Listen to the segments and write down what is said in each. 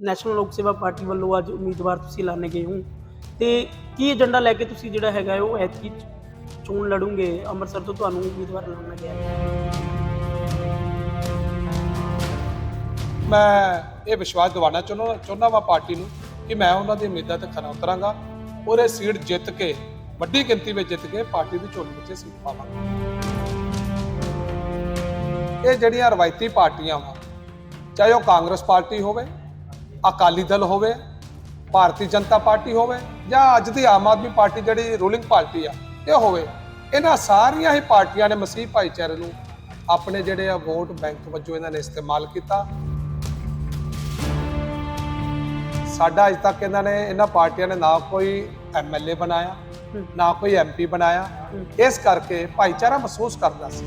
National ਲੋਕ ਸੇਵਾ party ਵੱਲੋਂ ਅੱਜ ਉਮੀਦਵਾਰ ਤੁਸੀਂ ਲਾਣੇ ਗਏ ਹੋ। ਤੇ ਕੀ ਏਜੰਡਾ ਲੈ ਕੇ ਤੁਸੀਂ ਜਿਹੜਾ ਹੈਗਾ ਉਹ ਐਤਕੀ ਚੋਣ ਲੜੋਗੇ? ਅੰਮ੍ਰਿਤਸਰ ਤੋਂ ਤੁਹਾਨੂੰ ਉਮੀਦਵਾਰ ਲਾਉਣਾ ਗਿਆ ਮੈਂ ਇਹ ਵਿਸ਼ਵਾਸ ਦਿਵਾਉਣਾ ਚਾਹੁੰਦਾ ਚਾਹੁੰਦਾ ਵਾਂ ਪਾਰਟੀ ਨੂੰ ਕਿ ਮੈਂ ਉਹਨਾਂ ਦੀ ਉਮੀਦਾਂ ਤੇ ਖਰਾ ਉਤਰਾਂਗਾ ਔਰ ਇਹ ਸੀਟ ਜਿੱਤ ਕੇ, ਵੱਡੀ ਗਿਣਤੀ ਵਿੱਚ ਜਿੱਤ ਕੇ ਪਾਰਟੀ ਦੀ ਝੋਲੀ ਵਿੱਚ ਸੀਟ ਪਾਵਾਂਗਾ। ਇਹ ਜਿਹੜੀਆਂ ਰਵਾਇਤੀ ਪਾਰਟੀਆਂ ਵਾ, ਚਾਹੇ ਉਹ ਕਾਂਗਰਸ ਪਾਰਟੀ ਹੋਵੇ ਅਕਾਲੀ ਦਲ ਹੋਵੇ ਭਾਰਤੀ ਜਨਤਾ ਪਾਰਟੀ ਹੋਵੇ ਜਾਂ ਅੱਜ ਦੀ ਆਮ ਆਦਮੀ ਪਾਰਟੀ ਜਿਹੜੀ ਰੂਲਿੰਗ ਪਾਰਟੀ ਆ ਇਹ ਹੋਵੇ ਇਹਨਾਂ ਸਾਰੀਆਂ ਹੀ ਪਾਰਟੀਆਂ ਨੇ ਮਸੀਹ ਭਾਈਚਾਰੇ ਨੂੰ ਆਪਣੇ ਜਿਹੜੇ ਆ ਵੋਟ ਬੈਂਕ ਵਜੋਂ ਇਹਨਾਂ ਨੇ ਇਸਤੇਮਾਲ ਕੀਤਾ। ਸਾਡਾ ਅਜ ਤੱਕ ਇਹਨਾਂ ਨੇ ਇਹਨਾਂ ਪਾਰਟੀਆਂ ਨੇ ਨਾ ਕੋਈ ਐਮਐਲਏ ਬਣਾਇਆ ਨਾ ਕੋਈ ਐਮਪੀ ਬਣਾਇਆ। ਇਸ ਕਰਕੇ ਭਾਈਚਾਰਾ ਮਹਿਸੂਸ ਕਰਦਾ ਸੀ।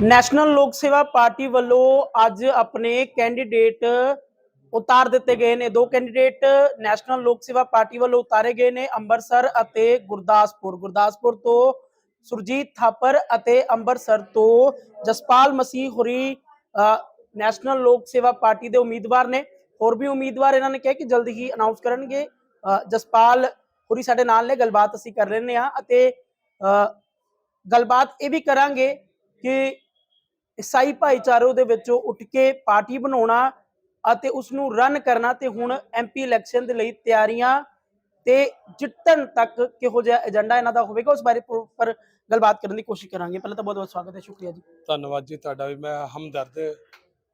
ਨੈਸ਼ਨਲ ਲੋਕ ਸੇਵਾ ਪਾਰਟੀ ਵੱਲੋਂ ਅੱਜ ਆਪਣੇ ਕੈਂਡੀਡੇਟ ਉਤਾਰ ਦਿੱਤੇ ਗਏ ਨੇ। ਦੋ ਕੈਂਡੀਡੇਟ ਨੈਸ਼ਨਲ ਲੋਕ ਸੇਵਾ ਪਾਰਟੀ ਵੱਲੋਂ ਉਤਾਰੇ ਗਏ ਨੇ ਅੰਮ੍ਰਿਤਸਰ ਅਤੇ ਗੁਰਦਾਸਪੁਰ। ਗੁਰਦਾਸਪੁਰ ਤੋਂ ਸੁਰਜੀਤ ਥਾਪਰ ਅਤੇ ਅੰਮ੍ਰਿਤਸਰ ਤੋਂ ਜਸਪਾਲ ਮਸੀਹ ਹੋਰੀ ਨੈਸ਼ਨਲ ਲੋਕ ਸੇਵਾ ਪਾਰਟੀ ਦੇ ਉਮੀਦਵਾਰ ਨੇ। ਹੋਰ ਵੀ ਉਮੀਦਵਾਰ ਇਹਨਾਂ ਨੇ ਕਿਹਾ ਕਿ ਜਲਦੀ ਹੀ ਅਨਾਉਂਸ ਕਰਨਗੇ। ਜਸਪਾਲ ਹੋਰੀ ਸਾਡੇ ਨਾਲ ਨੇ, ਗੱਲਬਾਤ ਅਸੀਂ ਕਰ ਲੈਣੇ ਆ ਅਤੇ ਗੱਲਬਾਤ ਇਹ ਵੀ ਕਰਾਂਗੇ ਕਿ ਈਸਾਈ ਭਾਈਚਾਰੇ ਦੇ ਵਿੱਚੋਂ ਉੱਠ ਕੇ ਪਾਰਟੀ ਬਣਾਉਣਾ ਅਤੇ ਉਸ ਨੂੰ ਰਨ ਕਰਨਾ ਤੇ ਹੁਣ ਐਮਪੀ ਇਲੈਕਸ਼ਨ ਦੇ ਲਈ ਤਿਆਰੀਆਂ ਤੇ ਜਿੱਤਣ ਤੱਕ ਕਿਹੋ ਜਿਹਾ ਏਜੰਡਾ ਇਹਨਾਂ ਦਾ ਹੋਵੇਗਾ ਉਸ ਬਾਰੇ ਪਰ ਗੱਲਬਾਤ ਕਰਨ ਦੀ ਕੋਸ਼ਿਸ਼ ਕਰਾਂਗੇ। ਪਹਿਲਾਂ ਤਾਂ ਬਹੁਤ ਬਹੁਤ ਸਵਾਗਤ ਹੈ ਸ਼ੁਕਰੀਆ ਜੀ। ਧੰਨਵਾਦ ਜੀ ਤੁਹਾਡਾ ਵੀ। ਮੈਂ ਹਮਦਰਦ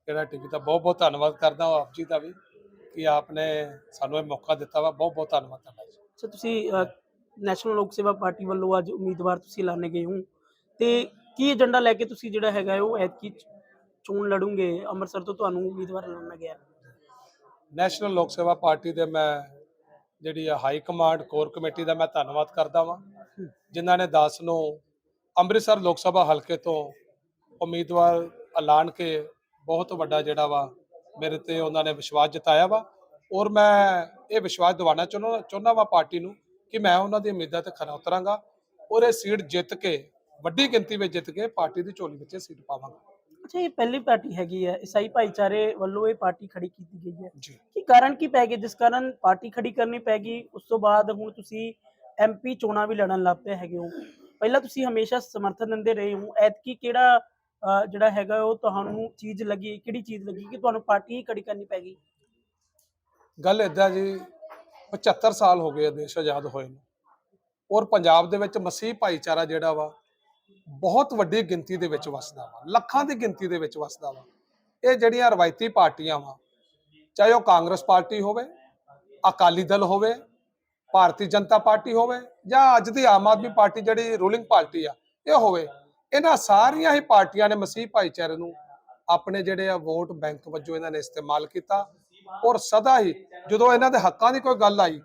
ਜਿਹੜਾ ਟੀਵੀ ਦਾ ਬਹੁਤ ਬਹੁਤ ਧੰਨਵਾਦ ਕਰਦਾ ਹਾਂ ਆਪ ਜੀ ਦਾ ਵੀ ਕਿ ਆਪਨੇ ਸਾਨੂੰ ਇਹ ਮੌਕਾ ਦਿੱਤਾ ਵਾ। ਬਹੁਤ ਬਹੁਤ ਧੰਨਵਾਦ ਤੁਹਾਡਾ ਜੀ। ਸੋ ਤੁਸੀਂ ਨੈਸ਼ਨਲ ਲੋਕ ਸੇਵਾ ਪਾਰਟੀ ਵੱਲੋਂ ਅੱਜ ਉਮੀਦਵਾਰ ਤੁਸੀਂ ਲਾਣੇ ਗਏ ਹੋ ਤੇ ਕੀ ਏਜੰਡਾ ਲੈ ਕੇ ਤੁਸੀਂ ਜਿਹੜਾ ਹੈਗਾ ਉਹ ਐਤਕੀ ਚੋਣ ਲੜੋਗੇ? ਅੰਮ੍ਰਿਤਸਰ ਤੋਂ ਤੁਹਾਨੂੰ ਉਮੀਦਵਾਰ ਲਾਉਣਾ ਗਿਆ ਨੈਸ਼ਨਲ ਲੋਕ ਸੇਵਾ ਪਾਰਟੀ ਦੇ ਮੈਂ ਜਿਹੜੀ ਆ ਹਾਈ ਕਮਾਂਡ ਕੋਰ ਕਮੇਟੀ ਦਾ ਮੈਂ ਧੰਨਵਾਦ ਕਰਦਾ ਵਾਂ, ਜਿਨ੍ਹਾਂ ਨੇ 10 ਨੂੰ ਅੰਮ੍ਰਿਤਸਰ ਲੋਕ ਸਭਾ ਹਲਕੇ ਤੋਂ ਉਮੀਦਵਾਰ ਐਲਾਨ ਕੇ ਬਹੁਤ ਵੱਡਾ ਜਿਹੜਾ ਵਾ ਮੇਰੇ ਤੇ ਉਹਨਾਂ ਨੇ ਵਿਸ਼ਵਾਸ ਜਤਾਇਆ ਵਾ। ਔਰ ਮੈਂ ਇਹ ਵਿਸ਼ਵਾਸ ਦਿਵਾਉਣਾ ਚਾਹੁੰਦਾ ਚਾਹੁੰਦਾ ਵਾ ਪਾਰਟੀ ਨੂੰ ਕਿ ਮੈਂ ਉਹਨਾਂ ਦੀ ਉਮੀਦਾਂ ਤੇ ਖਰਾ ਉਤਰਾਂਗਾ ਔਰ ਇਹ ਸੀਟ ਜਿੱਤ ਕੇ ਵੱਡੀ ਗਿਣਤੀ ਵਿੱਚ ਜਿੱਤ ਕੇ ਪਾਰਟੀ ਦੀ ਝੋਲੀ ਵਿੱਚ ਇਹ ਸੀਟ ਪਾਵਾਂਗਾ। ਅੱਛਾ ਇਹ ਪਹਿਲੀ ਪਾਰਟੀ ਹੈਗੀ ਹੈ। ਈਸਾਈ ਭਾਈਚਾਰੇ ਵੱਲੋਂ ਇਹ ਪਾਰਟੀ ਖੜੀ ਕੀਤੀ ਗਈ ਹੈ। ਜੀ। ਕੀ ਕਾਰਨ ਕੀ ਪੈ ਗਿਆ ਜਿਸ ਕਾਰਨ ਪਾਰਟੀ ਖੜੀ ਕਰਨੀ ਪੈ ਗਈ ਉਸ ਤੋਂ ਬਾਅਦ ਹੁਣ ਤੁਸੀਂ ਐਮਪੀ ਚੋਣਾਂ ਵੀ ਲੜਨ ਲੱਗ ਪਏ ਹੈਗੇ ਹੋ। ਪਹਿਲਾਂ ਤੁਸੀਂ ਹਮੇਸ਼ਾ ਸਮਰਥਨ ਦਿੰਦੇ ਰਹੇ ਹੋ। ਐਤਕੀ ਕਿਹੜਾ ਜਿਹੜਾ ਹੈਗਾ ਉਹ ਤੁਹਾਨੂੰ ਚੀਜ਼ ਲੱਗੀ ਕਿਹੜੀ ਚੀਜ਼ ਲੱਗੀ ਕਿ ਤੁਹਾਨੂੰ ਪਾਰਟੀ ਹੀ ਖੜੀ ਕਰਨੀ ਪੈ ਗਈ? ਗੱਲ ਇਦਾਂ ਜੀ 75 ਸਾਲ ਹੋ ਗਏ ਆ ਦੇਸ਼ ਆਜ਼ਾਦ ਹੋਏ ਨੂੰ। ਔਰ ਪੰਜਾਬ ਦੇ ਵਿੱਚ ਮਸੀਹ ਭਾਈਚਾਰਾ ਜਿਹੜਾ ਵਾ ਬਹੁਤ ਵੱਡੀ ਗਿਣਤੀ ਦੇ ਵਿੱਚ ਵਸਦਾ ਵਾ, ਲੱਖਾਂ ਦੀ ਗਿਣਤੀ ਦੇ ਵਿੱਚ ਵਸਦਾ ਵਾ। ਇਹ ਜਿਹੜੀਆਂ ਰਵਾਇਤੀ ਪਾਰਟੀਆਂ ਵਾ, ਚਾਹੇ ਉਹ ਕਾਂਗਰਸ ਪਾਰਟੀ ਹੋਵੇ, ਅਕਾਲੀ ਦਲ ਹੋਵੇ, ਭਾਰਤੀ ਜਨਤਾ ਪਾਰਟੀ ਹੋਵੇ, ਜਾਂ ਅੱਜ ਦੀ ਆਮ ਆਦਮੀ ਪਾਰਟੀ ਜਿਹੜੀ ਰੂਲਿੰਗ ਪਾਰਟੀ ਆ, ਇਹ ਹੋਵੇ, ਇਹਨਾਂ ਸਾਰੀਆਂ ਹੀ ਪਾਰਟੀਆਂ ਨੇ ਮਸੀਹ ਭਾਈਚਾਰੇ ਨੂੰ ਆਪਣੇ ਜਿਹੜੇ ਆ ਵੋਟ ਬੈਂਕ ਵਜੋਂ ਇਹਨਾਂ ਨੇ ਇਸਤੇਮਾਲ ਕੀਤਾ, ਔਰ ਸਦਾ ਹੀ ਜਦੋਂ ਇਹਨਾਂ ਦੇ ਹੱਕਾਂ ਦੀ ਕੋਈ ਗੱਲ ਆਈ,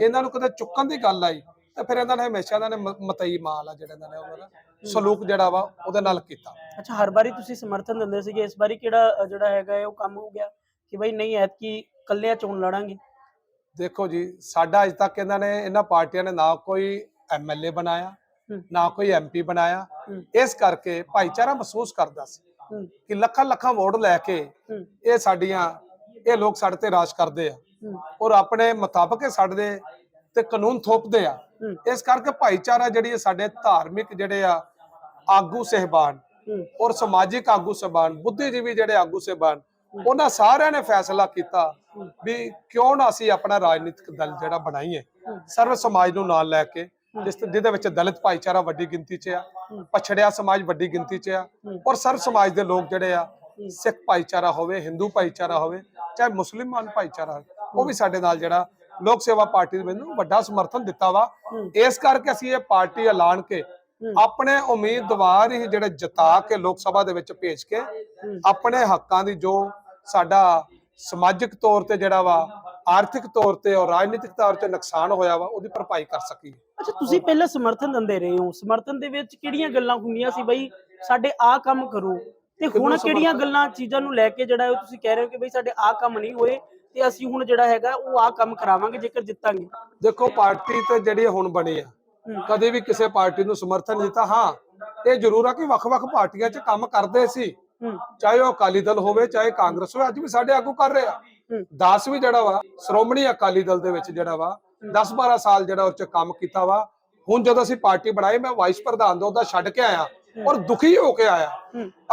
ਇਹਨਾਂ ਨੂੰ ਕਦੇ ਚੁੱਕਣ ਦੀ ਗੱਲ ਆਈ, ਤਾਂ ਫਿਰ ਇਹਨਾਂ ਨੇ ਹਮੇਸ਼ਾ ਇਹਨਾਂ ਨੇ ਮਤਈ ਮਾਲ ਆ ਜਿਹੜਾ ਇਹਨਾਂ ਨੇ ਉਹਨਾਂ ਦਾ ਸਲੂਕ ਜਿਹੜਾ ਵਾ ਉਹਦੇ ਨਾਲ ਕੀਤਾ। ਅੱਛਾ ਹਰ ਵਾਰੀ ਤੁਸੀਂ ਸਮਰਥਨ ਦਿੰਦੇ ਸੀਗੇ ਇਸ ਵਾਰੀ ਕਿਹੜਾ ਜਿਹੜਾ ਹੈਗਾ ਉਹ ਕੰਮ ਹੋ ਗਿਆ ਕਿ ਬਈ ਨਹੀਂ ਐਤਕੀ ਇਕੱਲਿਆਂ ਚੋਣ ਲੜਾਂਗੇ? ਦੇਖੋ ਜੀ ਸਾਡਾ ਅਜ ਤੱਕ ਇਹਨਾਂ ਨੇ ਇਹਨਾਂ ਪਾਰਟੀਆਂ ਨੇ ਨਾ ਕੋਈ ਐਮਐਲਏ ਬਣਾਇਆ। ਨਾ ਕੋਈ ਐਮਪੀ ਬਣਾਇਆ। ਇਸ ਕਰਕੇ ਭਾਈਚਾਰਾ ਮਹਿਸੂਸ ਕਰਦਾ ਸੀ ਕਿ ਲੱਖਾਂ ਲੱਖਾਂ ਵੋਟ ਲੈ ਕੇ ਇਹ ਸਾਡੀਆਂ ਇਹ ਲੋਕ ਸਾਡੇ ਤੇ ਰਾਜ ਕਰਦੇ ਆ। ਔਰ ਆਪਣੇ ਮੁਤਾਬਕ ਸਾਡੇ ਦੇ ਤੇ ਕਾਨੂੰਨ ਥੋਪਦੇ ਆ। ਇਸ ਕਰਕੇ ਭਾਈਚਾਰਾ ਜਿਹੜੀ ਸਾਡੇ ਧਾਰਮਿਕ ਜਿਹੜੇ ਆ ਆਗੂ ਸਹਿਬਾਨ ਔਰ ਸਮਾਜਿਕ ਆਗੂ ਸਹਿਬਾਨ ਬੁੱਧੀਜੀਵੀ ਜਿਹੜੇ ਆਗੂ ਸਹਿਬਾਨ ਉਹਨਾਂ ਸਾਰਿਆਂ ਨੇ ਫੈਸਲਾ ਕੀਤਾ ਵੀ ਕਿਉਂ ਨਾ ਅਸੀਂ ਆਪਣਾ ਰਾਜਨੀਤਿਕ ਦਲ ਜਿਹੜਾ ਬਣਾਈਏ। ਸਰਵ ਸਮਾਜ ਨੂੰ ਨਾਲ ਲੈ ਕੇ ਜਿਸ ਜਿਹਦੇ ਵਿੱਚ ਦਲਿਤ ਭਾਈਚਾਰਾ ਵੱਡੀ ਗਿਣਤੀ 'ਚ ਆ ਪਛੜਿਆ ਸਮਾਜ ਵੱਡੀ ਗਿਣਤੀ 'ਚ ਆ ਔਰ ਸਰਵ ਸਮਾਜ ਦੇ ਲੋਕ ਜਿਹੜੇ ਆ ਸਿੱਖ ਭਾਈਚਾਰਾ ਹੋਵੇ ਹਿੰਦੂ ਭਾਈਚਾਰਾ ਹੋਵੇ ਚਾਹੇ ਮੁਸਲਮਾਨ ਭਾਈਚਾਰਾ ਹੋਵੇ ਉਹ ਵੀ ਸਾਡੇ ਨਾਲ ਜਿਹੜਾ ਲੋਕ ਸੇਵਾ ਪਾਰਟੀ ਦੇ ਮੈਨੂੰ ਵੱਡਾ ਸਮਰਥਨ ਦਿੱਤਾ ਵਾ। ਇਸ ਕਰਕੇ ਅਸੀਂ ਇਹ ਪਾਰਟੀ ਐਲਾਨ ਕੇ ਆਪਣੇ ਉਮੀਦਵਾਰ ਹੀ ਜਿਹੜੇ ਜਿਤਾ ਕੇ ਲੋਕ ਸਭਾ ਦੇ ਵਿੱਚ ਭੇਜ ਕੇ ਆਪਣੇ ਹੱਕਾਂ ਦੀ ਜੋ ਸਾਡਾ ਸਮਾਜਿਕ ਤੌਰ ਤੇ ਜਿਹੜਾ ਵਾ ਆਰਥਿਕ ਤੌਰ ਤੇ ਔਰ ਰਾਜਨੀਤਿਕ ਤੌਰ ਤੇ ਨੁਕਸਾਨ ਹੋਇਆ ਵਾ ਉਹਦੀ ਭਰਪਾਈ ਕਰ ਸਕੀਏ। ਅੱਛਾ ਤੁਸੀਂ ਪਹਿਲਾਂ ਸਮਰਥਨ ਦਿੰਦੇ ਰਹੇ ਹੋ। ਸਮਰਥਨ ਦੇ ਵਿੱਚ ਕਿਹੜੀਆਂ ਗੱਲਾਂ ਹੁੰਦੀਆਂ ਸੀ ਬਈ ਸਾਡੇ ਆਹ ਕੰਮ ਕਰੋ? ਤੇ ਹੁਣ ਕਿਹੜੀਆਂ? ਗੱਲਾਂ ਚੀਜ਼ਾਂ ਨੂੰ ਲੈ ਕੇ ਜਿਹੜਾ ਤੁਸੀਂ ਕਹਿ ਰਹੇ ਹੋ ਕਿ ਬਈ ਸਾਡੇ ਆਹ ਕੰਮ ਨਹੀਂ ਹੋਏ ਤੇ ਅਸੀਂ ਹੁਣ ਜਿਹੜਾ ਹੈਗਾ ਉਹ ਆਹ ਕੰਮ ਕਰਾਵਾਂਗੇ ਜੇਕਰ ਜਿੱਤਾਂਗੇ। ਦੇਖੋ ਪਾਰਟੀ ਤੇ ਜਿਹੜੀ ਹੁਣ ਬਣੀ ਆ। ਕਦੇ ਵੀ ਕਿਸੇ ਪਾਰਟੀ ਨੂੰ ਸਮਰਥਨ ਦਿੱਤਾ ਹਾਂ ਇਹ ਜ਼ਰੂਰ ਆ ਕਿ ਵੱਖ-ਵੱਖ ਪਾਰਟੀਆਂ 'ਚ ਕੰਮ ਕਰਦੇ ਸੀ। ਚਾਹੇ ਉਹ ਅਕਾਲੀ ਦਲ ਹੋਵੇ ਚਾਹੇ ਕਾਂਗਰਸ ਹੋਵੇ ਅੱਜ ਵੀ ਸਾਡੇ ਆਗੂ ਕਰ ਰਹੇ ਆ। ਹੂੰ। 10 ਵੀ ਜਿਹੜਾ ਵਾ ਸ਼੍ਰੋਮਣੀ ਅਕਾਲੀ ਦਲ ਦੇ ਵਿੱਚ ਜਿਹੜਾ ਵਾ 10 12 ਸਾਲ ਜਿਹੜਾ ਉਹ ਚ ਕੰਮ ਕੀਤਾ ਵਾ ਹੁਣ ਜਦੋਂ ਅਸੀਂ ਪਾਰਟੀ ਬਣਾਈ ਮੈਂ ਵਾਈਸ ਪ੍ਰਧਾਨ ਦਾ ਉਹਦਾ ਛੱਡ ਕੇ ਆਇਆ ਔਰ ਦੁਖੀ ਹੋ ਕੇ ਆਇਆ।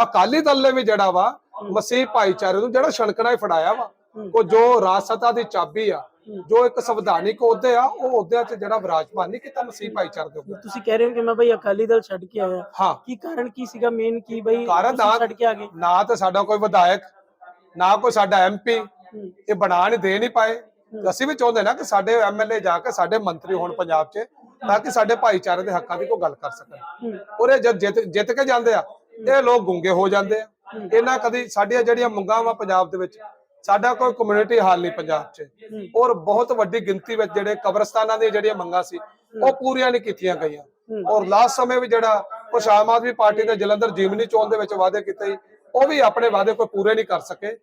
ਅਕਾਲੀ ਦਲ ਨੇ ਵੀ ਜਿਹੜਾ ਵਾ ਮਸੀਹ ਭਾਈਚਾਰੇ ਨੂੰ ਜਿਹੜਾ ਛਣਕਣਾ ਹੀ ਫੜਾਇਆ ਵਾ ਉਹ ਜੋ ਰਾਜਸਤਾ ਦੀ ਚਾਬੀ ਆ ਜੋ ਇੱਕ ਸੰਵਿਧਾਨਿਕ ਅਹੁਦੇ ਆ ਉਹ ਅਹੁਦਿਆਂ 'ਚ ਜਿਹੜਾ ਵਿਰਾਜਮਾਨ ਨਹੀਂ ਕੀਤਾ ਮਸੀਹ ਭਾਈਚਾਰੇ ਦੇ ਉੱਪਰ। ਤੁਸੀਂ ਕਹਿ ਰਹੇ ਹੋ ਕਿ ਮੈਂ ਬਈ ਅਕਾਲੀ ਦਲ ਛੱਡ ਕੇ ਆਇਆ। ਹਾਂ। ਕੀ ਕਾਰਨ ਕੀ ਸੀਗਾ ਮੇਨ ਕੀ ਬਈ ਕਾਰਨ ਛੱਡ ਕੇ ਆ ਗਏ? ਨਾ ਤਾਂ ਸਾਡਾ ਕੋਈ ਵਿਧਾਇਕ ਨਾ ਕੋਈ ਸਾਡਾ ਐਮਪੀ ਇਹ ਬਣਾ ਨਹੀਂ ਦੇ ਨਹੀਂ ਪਾਏ। ਅਸੀਂ ਵੀ ਚਾਹੁੰਦੇ ਨਾ ਕਿ ਸਾਡੇ ਐਮਐਲਏ ਜਾ ਕੇ ਸਾਡੇ ਮੰਤਰੀ ਹੋਣ ਪੰਜਾਬ 'ਚ ਤਾਂ ਕਿ ਸਾਡੇ ਭਾਈਚਾਰੇ ਦੇ ਹੱਕਾਂ ਦੀ ਕੋਈ ਗੱਲ ਕਰ ਸਕਣ। ਔਰ ਇਹ ਜਦ ਜਿੱਤ ਜਿੱਤ ਕੇ ਜਾਂਦੇ ਆ ਇਹ ਲੋਕ ਗੁੰਗੇ ਹੋ ਜਾਂਦੇ ਆ। ਇਹਨਾਂ ਕਦੀ ਸਾਡੀਆਂ ਜਿਹੜੀਆਂ ਮੰਗਾਂ ਵਾ ਪੰਜਾਬ ਦੇ ਵਿੱਚ ਸਾਡਾ ਕੋਈ ਕਮਿਊਨਿਟੀ ਹਾਲ ਨਹੀਂ ਪੰਜਾਬ 'ਚ। ਔਰ ਬਹੁਤ ਵੱਡੀ ਗਿਣਤੀ ਵਿੱਚ ਜਿਹੜੇ ਕਬਰਸਤਾਨਾਂ ਦੀਆਂ ਜਿਹੜੀਆਂ ਮੰਗਾਂ ਸੀ ਉਹ ਪੂਰੀਆਂ ਨਹੀਂ ਕੀਤੀਆਂ ਗਈਆਂ। ਔਰ ਲਾਸਟ ਸਮੇਂ ਵੀ ਜਿਹੜਾ ਕੁਛ ਆਮ ਆਦਮੀ ਪਾਰਟੀ ਦੇ ਜਲੰਧਰ ਜੀਵਨੀ ਚੋਣ ਦੇ ਵਿੱਚ ਵਾਅਦੇ ਕੀਤੇ ਉਹ ਵੀ ਆਪਣੇ ਵਾਅਦੇ ਕੋਈ ਪੂਰੇ ਨਹੀਂ ਕਰ ਸਕੇ।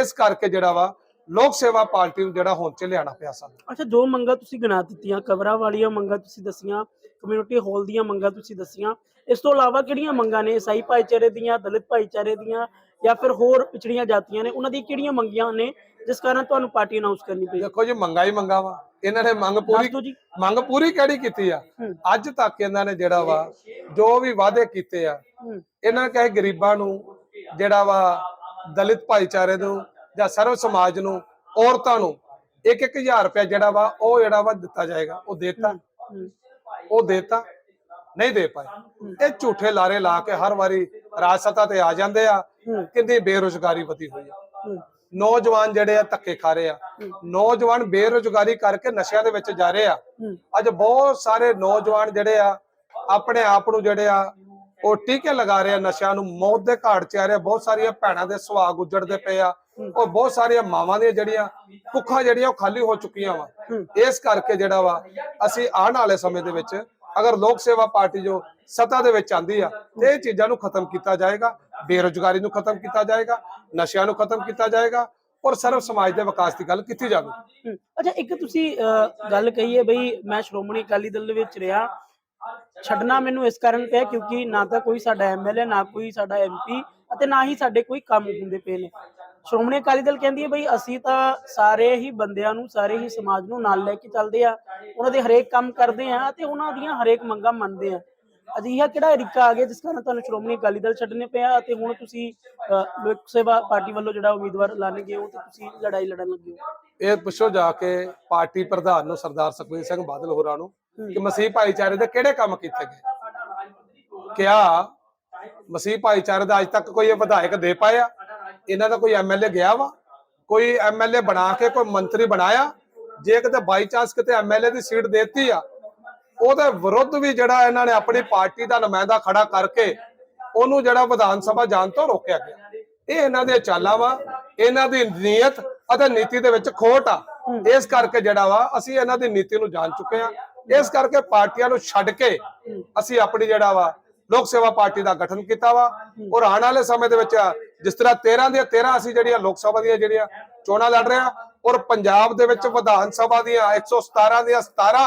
ਇਸ ਕਰਕੇ ਜਿਹੜਾ ਵਾ ਲੋਕ ਸੇਵਾ ਪਾਰਟੀ ਨੂੰ ਜਿਹੜਾ ਹੁਣ ਚ ਲਿਆਣਾ ਪਿਆ ਸਾਨੂੰ। ਅੱਛਾ ਜੋ ਮੰਗਾਂ ਤੁਸੀਂ ਗਿਣਾ ਦਿੱਤੀਆਂ ਕਵਰਾਂ ਵਾਲੀਆਂ ਮੰਗਾਂ ਤੁਸੀਂ ਦੱਸੀਆਂ ਕਮਿਊਨਿਟੀ ਹਾਲ ਦੀਆਂ ਮੰਗਾਂ ਤੁਸੀਂ ਦੱਸੀਆਂ ਇਸ ਤੋਂ ਇਲਾਵਾ ਕਿਹੜੀਆਂ ਮੰਗਾਂ ਨੇ? ਈਸਾਈ ਭਾਈਚਾਰੇ ਦੀਆਂ ਦਲਿਤ ਭਾਈਚਾਰੇ ਦੀਆਂ ਜਾਂ ਫਿਰ ਹੋਰ ਪਿਛੜੀਆਂ ਜਾਤੀਆਂ ਨੇ ਉਹਨਾਂ ਦੀ ਕਿਹੜੀਆਂ ਮੰਗੀਆਂ ਨੇ ਜਿਸ ਕਾਰਨ ਤੁਹਾਨੂੰ ਪਾਰਟੀ ਅਨਾਉਂਸ ਕਰਨੀ ਪਈ? ਦੇਖੋ ਜੀ ਮੰਗਾ ਹੀ ਮੰਗਾ ਵਾ। ਇਹਨਾਂ ਨੇ ਮੰਗ ਪੂਰੀ ਮੰਗ ਪੂਰੀ ਕਿਹੜੀ ਕੀਤੀ ਆ? ਅੱਜ ਤੱਕ ਇਹਨਾਂ ਨੇ ਜਿਹੜਾ ਵਾ ਜੋ ਵੀ ਵਾਅਦੇ ਕੀਤੇ ਆ ਇਹਨਾਂ ਨੇ ਕਹੇ ਗਰੀਬਾਂ ਨੂੰ ਜਿਹੜਾ ਵਾ ਦਲਿਤ ਭਾਈਚਾਰੇ ਨੂੰ ਜਾਂ ਸਰਵ ਸਮਾਜ ਨੂੰ ਔਰਤਾਂ ਨੂੰ ਇੱਕ ਇੱਕ ਹਜ਼ਾਰ ਰੁਪਏ ਜਿਹੜਾ ਵਾ ਉਹ ਜਿਹੜਾ ਵਾ ਦਿੱਤਾ ਜਾਏਗਾ। ਉਹ ਦੇਤਾ। ਉਹ ਦੇਤਾ। ਨਹੀਂ ਦੇ ਪਾਏ। ਇਹ ਝੂਠੇ ਲਾਰੇ ਲਾ ਕੇ ਹਰ ਵਾਰੀ ਰਾਜ ਸੱਤਾ ਤੇ ਆ ਜਾਂਦੇ ਆ। ਹੂੰ। ਕਿੰਨੀ ਬੇਰੁਜ਼ਗਾਰੀ ਵਧੀ ਹੋਈ ਆ। ਹੂੰ। ਨੌਜਵਾਨ ਜਿਹੜੇ ਆ ਧੱਕੇ ਖਾ ਰਹੇ ਆ। ਨੌਜਵਾਨ ਬੇਰੁਜ਼ਗਾਰੀ ਕਰਕੇ ਨਸ਼ਿਆਂ ਦੇ ਵਿੱਚ ਜਾ ਰਹੇ ਆ। ਅੱਜ ਬਹੁਤ ਸਾਰੇ ਨੌਜਵਾਨ ਜਿਹੜੇ ਆ ਆਪਣੇ ਆਪ ਨੂੰ ਜਿਹੜੇ ਆ ਉਹ ਟੀਕੇ ਲਗਾ ਰਹੇ ਆ ਨਸ਼ਿਆਂ ਨੂੰ। ਮੌਤ ਦੇ ਘਾਟ 'ਚ ਆ ਰਹੇ ਆ। ਬਹੁਤ ਸਾਰੀਆਂ ਭੈਣਾਂ ਦੇ ਸੁਹਾਗ ਉਜੜਦੇ ਪਏ ਆ। ਔਰ ਬਹੁਤ ਸਾਰੀਆਂ ਮਾਵਾਂ ਦੀਆਂ ਜਿਹੜੀਆਂ ਭੁੱਖਾਂ ਜਿਹੜੀਆਂ ਉਹ ਖਾਲੀ ਹੋ ਚੁੱਕੀਆਂ ਵਾ। ਇਸ ਕਰਕੇ ਜਿਹੜਾ ਵਾ ਅਸੀਂ ਆਉਣ ਵਾਲੇ ਸਮੇਂ ਦੇ ਵਿੱਚ ਅਗਰ ਲੋਕ ਸੇਵਾ ਪਾਰਟੀ ਜੋ ਸੱਤਾ ਦੇ ਵਿੱਚ ਆਂਦੀ ਆ ਇਹ ਚੀਜ਼ਾਂ ਨੂੰ ਖਤਮ ਕੀਤਾ ਜਾਏਗਾ। ਬੇਰੁਜ਼ਗਾਰੀ ਨੂੰ ਖਤਮ ਕੀਤਾ ਜਾਏਗਾ, ਨਸ਼ਿਆਂ ਨੂੰ ਖਤਮ ਕੀਤਾ ਜਾਏਗਾ ਔਰ ਸਰਵ ਸਮਾਜ ਦੇ ਵਿਕਾਸ ਦੀ ਗੱਲ ਕੀਤੀ ਜਾਵੇ। ਅੱਛਾ, ਇੱਕ ਤੁਸੀਂ ਗੱਲ ਕਹੀ ਹੈ ਬਈ ਮੈਂ ਸ਼੍ਰੋਮਣੀ ਅਕਾਲੀ ਦਲ ਦੇ ਵਿੱਚ ਰਿਹਾ। ਛੱਡਣਾ ਮੈਨੂੰ ਇਸ ਕਾਰਨ ਪਿਆ ਕਿਉਂਕਿ ਨਾ ਤਾਂ ਕੋਈ ਸਾਡਾ ਐਮਐਲਏ ਨਾ ਕੋਈ ਸਾਡਾ ਐਮਪੀ ਅਤੇ ਨਾ ਹੀ ਸਾਡੇ ਕੋਈ ਕੰਮ ਹੁੰਦੇ ਪਏ ਨੇ। ਸ਼੍ਰੋਮਣੀ ਅਕਾਲੀ ਦਲ ਕਹਿੰਦੀ ਹੈ ਬਈ ਅਸੀਂ ਤਾਂ ਸਾਰੇ ਹੀ ਬੰਦਿਆਂ ਨੂੰ, ਸਾਰੇ ਹੀ ਸਮਾਜ ਨੂੰ ਨਾਲ ਲੈ ਕੇ ਚੱਲਦੇ ਆ। ਉਹਨਾਂ ਦੇ ਹਰੇਕ ਕੰਮ ਕਰਦੇ ਆ ਤੇ ਉਹਨਾਂ ਦੀਆਂ ਹਰੇਕ ਮੰਗਾਂ ਮੰਨਦੇ ਆ। ਅਜਿਹਾ ਕਿਹੜਾ ਤਰੀਕਾ ਆ ਗਿਆ ਜਿਸ ਕਾਰਨ ਤੁਹਾਨੂੰ ਸ਼੍ਰੋਮਣੀ ਅਕਾਲੀ ਦਲ ਛੱਡਣੇ ਪਿਆ ਅਤੇ ਹੁਣ ਤੁਸੀਂ ਲੋਕ ਸੇਵਾ ਪਾਰਟੀ ਵੱਲੋਂ ਜਿਹੜਾ ਉਮੀਦਵਾਰ ਲਾਣਗੇ ਹੋ ਤੇ ਤੁਸੀਂ ਲੜਾਈ ਲੜਨ ਲੱਗੇ ਹੋ? ਇਹ ਪੁੱਛੋ ਜਾ ਕੇ ਪਾਰਟੀ ਪ੍ਰਧਾਨ ਨੂੰ ਸਰਦਾਰ ਸੁਖਬੀਰ ਸਿੰਘ ਬਾਦਲ ਹੋਰਾਂ ਨੂੰ ਕਿ ਮਸੀਹ ਭਾਈਚਾਰੇ ਦੇ ਕਿਹੜੇ ਕੰਮ ਕੀਤੇ ਗਏ? ਕਿਹਾ ਮਸੀਹ ਭਾਈਚਾਰੇ ਦਾ ਅੱਜ ਤੱਕ ਕੋਈ ਵਿਧਾਇਕ ਦੇ ਪਾਇਆ? ਇਹਨਾਂ ਦਾ ਕੋਈ ਐਮਐਲਏ ਗਿਆ ਵਾ? ਕੋਈ ਐਮਐਲਏ ਬਣਾ ਕੇ ਕੋਈ ਮੰਤਰੀ ਬਣਾਇਆ? ਜੇ ਕਿਤੇ ਬਾਈ ਚਾਂਸ ਕਿਤੇ ਐਮਐਲਏ ਦੀ ਸੀਟ ਦੇਤੀ ਆ ਉਹਦੇ ਵਿਰੁੱਧ ਵੀ ਜਿਹੜਾ ਇਹਨਾਂ ਨੇ ਆਪਣੀ ਪਾਰਟੀ ਦਾ ਨੁਮਾਇੰਦਾ ਖੜਾ ਕਰਕੇ ਉਹਨੂੰ ਜਿਹੜਾ ਵਿਧਾਨ ਸਭਾ ਜਾਣ ਤੋਂ ਰੋਕਿਆ ਗਿਆ। ਇਹ ਇਹਨਾਂ ਦੀਆਂ ਚਾਲਾਂ ਵਾ, ਇਹਨਾਂ ਦੀ ਨੀਅਤ ਅਤੇ ਨੀਤੀ ਦੇ ਵਿੱਚ ਖੋਟ ਆ। ਇਸ ਕਰਕੇ ਜਿਹੜਾ ਵਾ, ਅਸੀਂ ਇਹਨਾਂ ਦੀ ਨੀਤੀ ਨੂੰ ਜਾਣ ਚੁੱਕੇ ਆ ਇਸ ਕਰਕੇ ਪਾਰਟੀਆਂ ਨੂੰ ਛੱਡ ਕੇ ਅਸੀਂ ਆਪਣੀ ਜਿਹੜਾ ਵਾ, ਲੋਕ ਸੇਵਾ ਪਾਰਟੀ ਦਾ ਗਠਨ ਕੀਤਾ ਵਾ। ਔਰ ਆਉਣ ਵਾਲੇ ਸਮੇਂ ਦੇ ਵਿੱਚ ਜਿਸ ਤਰ੍ਹਾਂ 13 ਦੀਆਂ 13 ਅਸੀਂ ਜਿਹੜੀਆਂ ਲੋਕ ਸਭਾ ਦੀਆਂ ਜਿਹੜੀਆਂ ਚੋਣਾਂ ਲੜ ਰਹੇ ਆ ਔਰ ਪੰਜਾਬ ਦੇ ਵਿੱਚ ਵਿਧਾਨ ਸਭਾ ਦੀਆਂ 117 ਦੀਆਂ 17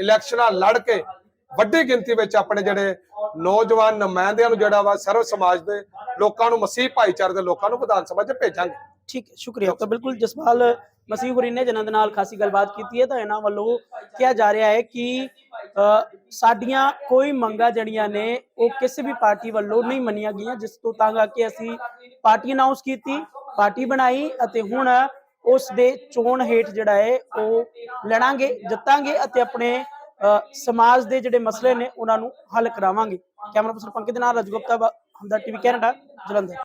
ਇਲੈਕਸ਼ਨਾਂ ਲੜ ਕੇ ਵੱਡੀ ਗਿਣਤੀ ਵਿੱਚ ਆਪਣੇ ਜਿਹੜੇ ਨੌਜਵਾਨ ਨੁਮਾਇੰਦਿਆਂ ਨੂੰ ਜਿਹੜਾ ਵਾ ਸਰਵ ਸਮਾਜ ਦੇ ਲੋਕਾਂ ਨੂੰ ਮਸੀਹ ਭਾਈਚਾਰੇ ਦੇ ਲੋਕਾਂ ਨੂੰ ਵਿਧਾਨ ਸਭਾ 'ਚ ਭੇਜਾਂਗੇ। ਠੀਕ ਹੈ, ਸ਼ੁਕਰੀਆ। ਤਾਂ ਬਿਲਕੁਲ ਜਸਪਾਲ, ਮਸੀਹ ਹੁਰੀ ਨੇ ਜਿਨ੍ਹਾਂ ਦੇ ਨਾਲ ਖਾਸੀ ਗੱਲਬਾਤ ਕੀਤੀ ਹੈ, ਤਾਂ ਇਹਨਾਂ ਵੱਲੋਂ ਕਿਹਾ ਜਾ ਰਿਹਾ ਹੈ ਕਿ ਸਾਡੀਆਂ ਕੋਈ ਮੰਗਾਂ ਜਿਹੜੀਆਂ ਨੇ, ਉਹ ਕਿਸੇ ਵੀ ਪਾਰਟੀ ਵੱਲੋਂ ਨਹੀਂ ਮੰਨੀਆਂ ਗਈਆਂ, ਜਿਸ ਤੋਂ ਤੰਗ ਆ ਕੇ ਅਸੀਂ ਪਾਰਟੀ ਅਨਾਉਂਸ ਕੀਤੀ, ਪਾਰਟੀ ਬਣਾਈ ਅਤੇ ਹੁਣ ਉਸ ਦੇ ਚੋਣ ਹੇਠ ਜਿਹੜਾ ਹੈ ਉਹ ਲੜਾਂਗੇ ਜਿੱਤਾਂਗੇ ਅਤੇ ਆਪਣੇ ਅ, ਸਮਾਜ ਦੇ ਜਿਹੜੇ ਮਸਲੇ ਨੇ ਉਹਨਾਂ ਨੂੰ ਹੱਲ ਕਰਾਵਾਂਗੇ। ਕੈਮਰਾ ਪਰਸਨ ਪੰਕਜ ਦੇ ਨਾਲ ਰਜਗੁਪਤਾ ਹਮਦਰ ਟੀਵੀ ਕੈਨੇਡਾ ਜਲੰਧਰ।